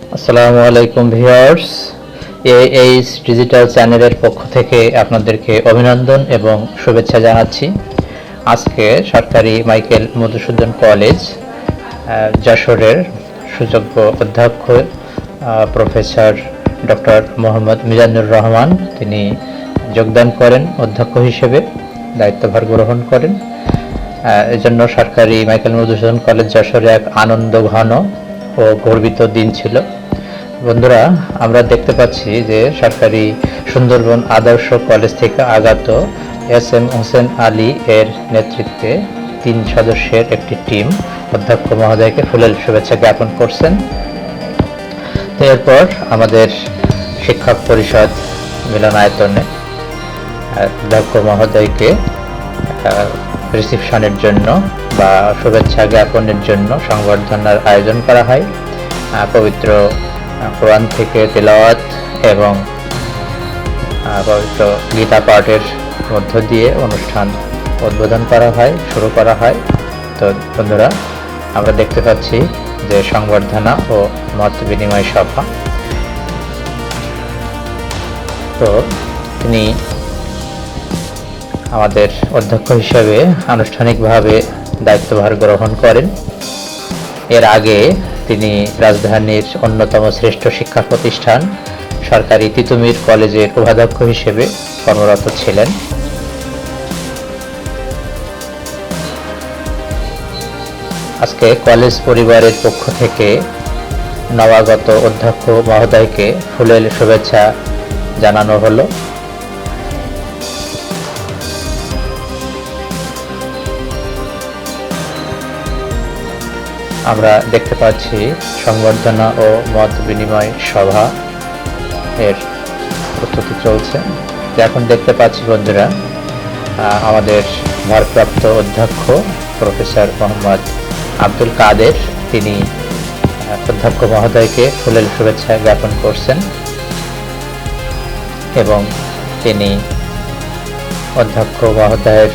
আসসালামু আলাইকুম viewers. H digital চ্যানেলের পক্ষ থেকে আপনাদেরকে অভিনন্দন এবং শুভেচ্ছা জানাচ্ছি। আজকে সরকারি মাইকেল মধুসূদন কলেজ যশোরের সুযোগ্য অধ্যক্ষ প্রফেসর ডক্টর মোহাম্মদ মিজানুর রহমান। তিনি যোগদান করেন, অধ্যক্ষ হিসেবে দায়িত্বভার গ্রহণ করেন। এজন্য সরকারি মাইকেল মধুসূদন কলেজ যশোরে এক আনন্দ ঘন ও গর্বিত দিন ছিল। বন্ধুরা, আমরা দেখতে পাচ্ছি যে সরকারি সুন্দরবন আদর্শ কলেজ থেকে আগত এস এম হোসেন আলী এর নেতৃত্বে তিন সদস্যের একটি টিম অধ্যক্ষ মহোদয়কে ফুলেল শুভেচ্ছা জ্ঞাপন করছেন। এরপর আমাদের শিক্ষক পরিষদ মিলনায়তনে অধ্যক্ষ মহোদয়কে রিসিপশনের জন্য বা শুভেচ্ছা জ্ঞাপনের জন্য সংবর্ধনার আয়োজন করা হয়। পবিত্র কোরআন থেকে তেলাওয়াত এবং পবিত্র গীতা পাঠের মধ্য দিয়ে অনুষ্ঠান উদ্বোধন করা হয়, শুরু করা হয়। তো বন্ধুরা, আমরা দেখতে পাচ্ছি যে সংবর্ধনা ও মত বিনিময় সভা। তো তিনি আমাদের অধ্যক্ষ হিসেবে আনুষ্ঠানিকভাবে দায়িত্বভার গ্রহণ করেন। এর আগে তিনি রাজধানীর অন্যতম শ্রেষ্ঠ শিক্ষা প্রতিষ্ঠান সরকারি তিতুমির কলেজের উপাধ্যক্ষ হিসেবে কর্মরত ছিলেন। আজকে কলেজ পরিবারের পক্ষ থেকে নবাগত অধ্যক্ষ মহোদয়কে ফুলেল শুভেচ্ছা জানানো হলো। আমরা দেখতে পাচ্ছি সংবর্ধনা ও মত বিনিময় সভা এর প্রস্তুতি চলছে। এখন দেখতে পাচ্ছি বন্ধুরা আমাদের ভারপ্রাপ্ত অধ্যক্ষ প্রফেসর মোহাম্মদ আব্দুল কাদের। তিনি অধ্যক্ষ মহোদয়কে ফুলেল শুভেচ্ছা জ্ঞাপন করছেন এবং তিনি অধ্যক্ষ মহোদয়ের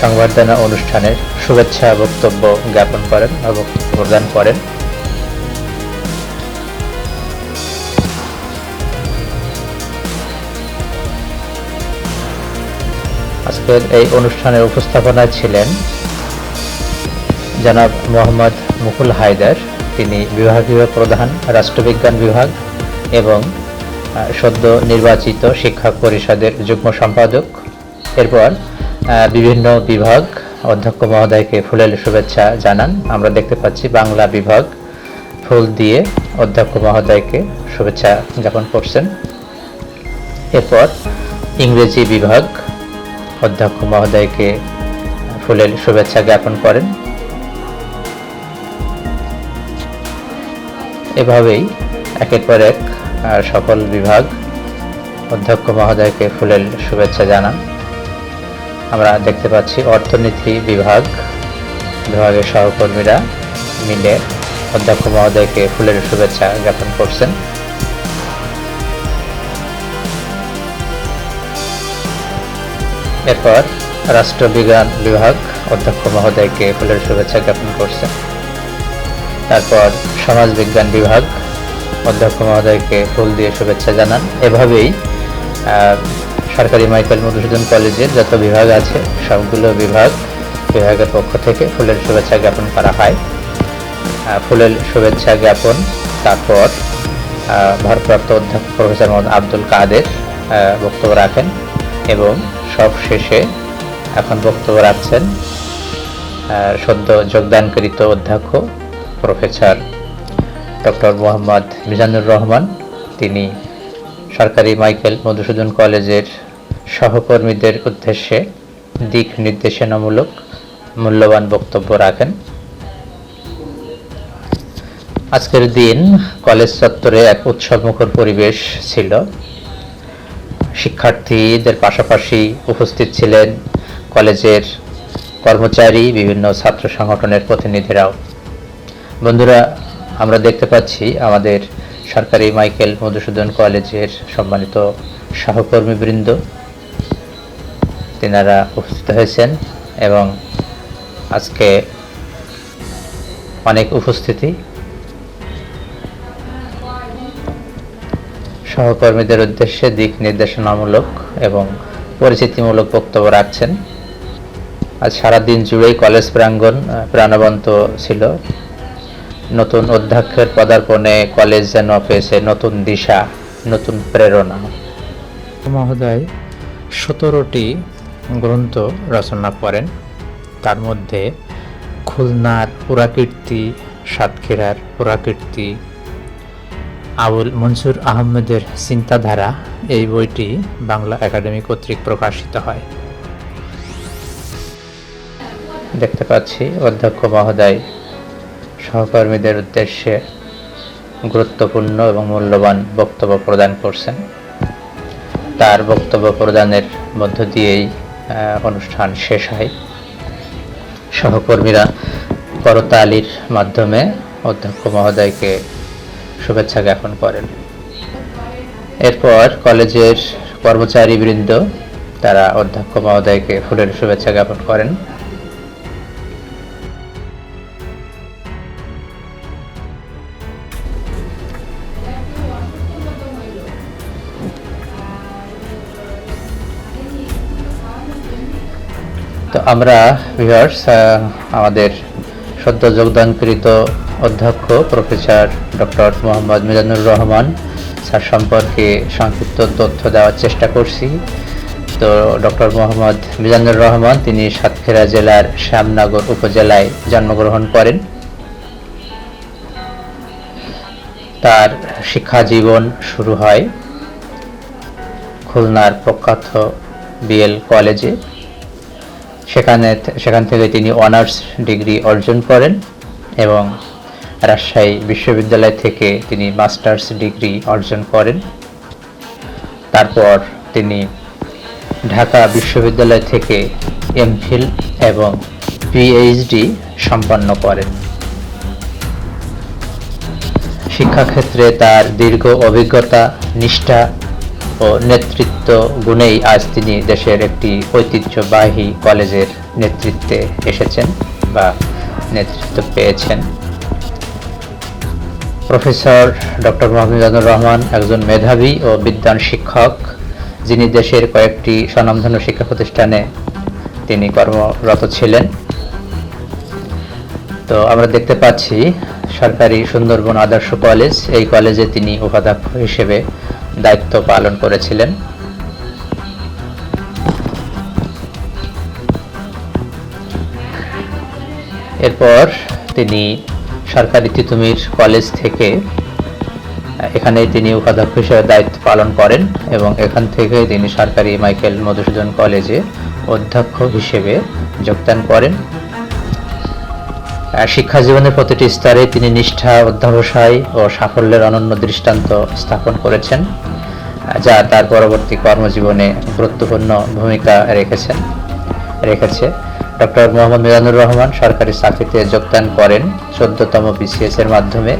সংবর্ধনা অনুষ্ঠানের শুভেচ্ছা বক্তব্য জ্ঞাপন করেন বা বক্তব্য প্রদান করেন। আজকের এই অনুষ্ঠানের উপস্থাপনায় ছিলেন জনাব মোহাম্মদ মুকুল হায়দার। তিনি বিভাগীয় প্রধান, রাষ্ট্রবিজ্ঞান বিভাগ এবং সদ্য নির্বাচিত শিক্ষা পরিষদের যুগ্ম সম্পাদক। এরপর বিভিন্ন বিভাগ অধ্যক্ষ মহোদয়কে ফুলেল শুভেচ্ছা জানান। আমরা দেখতে পাচ্ছি বাংলা বিভাগ ফুল দিয়ে অধ্যক্ষ মহোদয়কে শুভেচ্ছা জ্ঞাপন করছেন। এরপর ইংরেজি বিভাগ অধ্যক্ষ মহোদয়কে ফুলের শুভেচ্ছা জ্ঞাপন করেন। এভাবেই একের পর এক সকল বিভাগ অধ্যক্ষ মহোদয়কে ফুলেল শুভেচ্ছা জানান। আমরা দেখতে পাচ্ছি অর্থনীতি বিভাগ বিভাগের সহকর্মীরা মিলে অধ্যক্ষ মহোদয়কে ফুলের শুভেচ্ছা জ্ঞাপন করছেন। এরপর রাষ্ট্রবিজ্ঞান বিভাগ অধ্যক্ষ মহোদয়কে ফুলের শুভেচ্ছা জ্ঞাপন করছেন। তারপর সমাজবিজ্ঞান বিভাগ অধ্যক্ষ মহোদয়কে ফুল দিয়ে শুভেচ্ছা জানান। এভাবেই সরকারি মাইকেল মধুসূদন কলেজের যত বিভাগ আছে, সবগুলো বিভাগ বিভাগের পক্ষ থেকে ফুলের শুভেচ্ছা জ্ঞাপন করা হয়। ফুলের শুভেচ্ছা জ্ঞাপন, তারপর ভারপ্রাপ্ত অধ্যক্ষ প্রফেসর মোহাম্মদ আব্দুল কাদের বক্তব্য রাখেন এবং সব শেষে এখন বক্তব্য রাখছেন সদ্য যোগদানকৃত অধ্যক্ষ প্রফেসর ডক্টর মোহাম্মদ মিজানুর রহমান। তিনি সরকারি মাইকেল মধুসূদন কলেজের সহকর্মীদের উদ্দেশ্যে দিক নির্দেশনামূলক মূল্যবান বক্তব্য রাখেন। আজকের দিন কলেজ চত্বরে এক উৎসবমুখর পরিবেশ ছিল। শিক্ষার্থীদের পাশাপাশি উপস্থিত ছিলেন কলেজের কর্মচারী, বিভিন্ন ছাত্র সংগঠনের প্রতিনিধিরাও। বন্ধুরা, আমরা দেখতে পাচ্ছি আমাদের সরকারি মাইকেল মধুসূদন কলেজের সম্মানিত সহকর্মীবৃন্দ। তেনারা উপস্থিত হয়েছেন এবং আজকে অনেক উপস্থিতি। সহকর্মীদের উদ্দেশ্যে দিক নির্দেশনামূলক এবং পরিচিতিমূলক বক্তব্য রাখছেন। আজ সারাদিন জুড়েই কলেজ প্রাঙ্গণ প্রাণবন্ত ছিল। নতুন অধ্যক্ষের পদার্পণে কলেজ যেন পেয়েছে নতুন দিশা, নতুন প্রেরণা। মহোদয়, সতেরোটি গ্রন্থ রচনা করেন। তার মধ্যে খুলনার পুরাকীর্তি, সাতক্ষীরার পুরাকীর্তি, আবুল মনসুর আহমেদের চিন্তাধারা এই বইটি বাংলা একাডেমি কর্তৃক প্রকাশিত হয়। দেখতে পাচ্ছি অধ্যক্ষ মহোদয়, সহকর্মীদের উদ্দেশ্যে গুরুত্বপূর্ণ এবং মূল্যবান বক্তব্য প্রদান করছেন। তার বক্তব্য প্রদানের মধ্য দিয়েই অনুষ্ঠান শেষ হয়। সহকর্মীরা করতালির মাধ্যমে অধ্যক্ষ মহোদয়কে শুভেচ্ছা জ্ঞাপন করেন। এরপর কলেজের কর্মচারীবৃন্দ, তারা অধ্যক্ষ মহোদয়কে ফুলের শুভেচ্ছা জ্ঞাপন করেন। তো আমরা ভিউয়ার্স আমাদের সদ্য যোগদানকৃত অধ্যক্ষ, professor doctor Mohammad Mizanur Rahman sir সম্পর্কে সংক্ষিপ্ত তথ্য দেওয়ার চেষ্টা করছি। তো ডক্টর মোহাম্মদ মিজানুর রহমান, তিনি সাতক্ষীরা জেলার শ্যামনগর উপজেলায় জন্মগ্রহণ করেন। তার শিক্ষা জীবন শুরু হয় খুলনার প্রখ্যাত বিএল কলেজে। সেখানে সেখান থেকে তিনি অনার্স ডিগ্রি অর্জন করেন এবং রাজশাহী বিশ্ববিদ্যালয় থেকে তিনি মাস্টার্স ডিগ্রি অর্জন করেন। তারপর তিনি ঢাকা বিশ্ববিদ্যালয় থেকে এমফিল এবং পিএইচডি সম্পন্ন করেন। শিক্ষাক্ষেত্রে তার দীর্ঘ অভিজ্ঞতা, নিষ্ঠা ও নেতৃত্ব গুণেই আজ তিনি দেশের একটি ঐতিহ্যবাহী কলেজের নেতৃত্বে এসেছেন বা নেতৃত্ব পেয়েছেন। প্রফেসর ডক্টর মোহাম্মদুর রহমান একজন মেধাবী ও বিদ্বান শিক্ষক, যিনি দেশের কয়েকটি স্বনামধন্য শিক্ষা প্রতিষ্ঠানে তিনি কর্মরত ছিলেন। তো আমরা দেখতে পাচ্ছি সরকারি সুন্দরবন আদর্শ কলেজ, এই কলেজে তিনি উপাধ্যক্ষ হিসেবে দায়িত্ব পালন করেছিলেন। এরপর তিনি সরকারি তিতুমির কলেজ থেকে এখানে তিনি উপাধ্যক্ষ হিসেবে দায়িত্ব পালন করেন এবং এখান থেকে তিনি সরকারি মাইকেল মধুসূদন কলেজে অধ্যক্ষ হিসেবে যোগদান করেন। শিক্ষা জীবনের প্রতিটি স্তরে তিনি নিষ্ঠা অধ্যবসায় ও সাফল্যের অনন্য দৃষ্টান্ত স্থাপন করেছেন যা তার পরবর্তী কর্মজীবনে গুরুত্বপূর্ণ ভূমিকা রেখেছেন রেখেছে। ডক্টর মোহাম্মদ মিজানুর রহমান সরকারি চাকরিতে যোগদান করেন চোদ্দতম বিসিএস এর মাধ্যমে।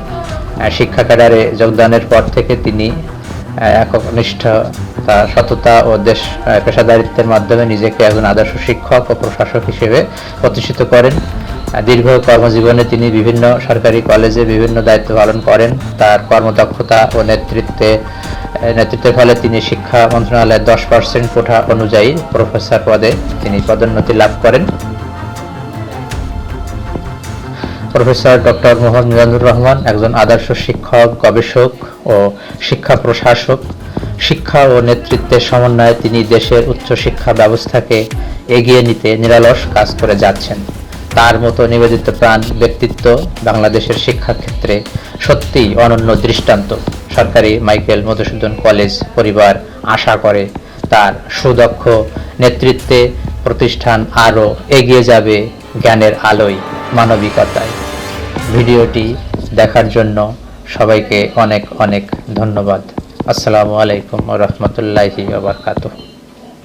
শিক্ষা ক্যাডারে যোগদানের পর থেকে তিনি আহ, একনিষ্ঠতা সততা ও দেশ পেশাদারিত্বের মাধ্যমে নিজেকে একজন আদর্শ শিক্ষক ও প্রশাসক হিসেবে প্রতিষ্ঠিত করেন। দীর্ঘ কর্মজীবনে তিনি বিভিন্ন সরকারি কলেজে বিভিন্ন দায়িত্ব পালন করেন। তার কর্মদক্ষতা ও নেতৃত্বে নেতৃত্বের ফলে তিনি শিক্ষা মন্ত্রণালয়ের দশ পার্সেন্ট কোঠা অনুযায়ী প্রফেসর পদে তিনি পদোন্নতি লাভ করেন। প্রফেসর ডক্টর মোহাম্মদ মিজানুর রহমান একজন আদর্শ শিক্ষক, গবেষক ও শিক্ষা প্রশাসক। শিক্ষা ও নেতৃত্বের সমন্বয়ে তিনি দেশের উচ্চ শিক্ষা ব্যবস্থাকে এগিয়ে নিতে নিরলস কাজ করে যাচ্ছেন। তার মতো নিবেদিত প্রাণ ব্যক্তিত্ব বাংলাদেশের শিক্ষাক্ষেত্রে সত্যিই অনন্য দৃষ্টান্ত। সরকারি মাইকেল মধুসূদন কলেজ পরিবার আশা করে তার সুদক্ষ নেতৃত্বে প্রতিষ্ঠান আরও এগিয়ে যাবে জ্ঞানের আলোয়, মানবিকতায়। ভিডিওটি দেখার জন্য সবাইকে অনেক অনেক ধন্যবাদ। আসসালামু আলাইকুম রহমতুল্লাহি বারকাতুহ।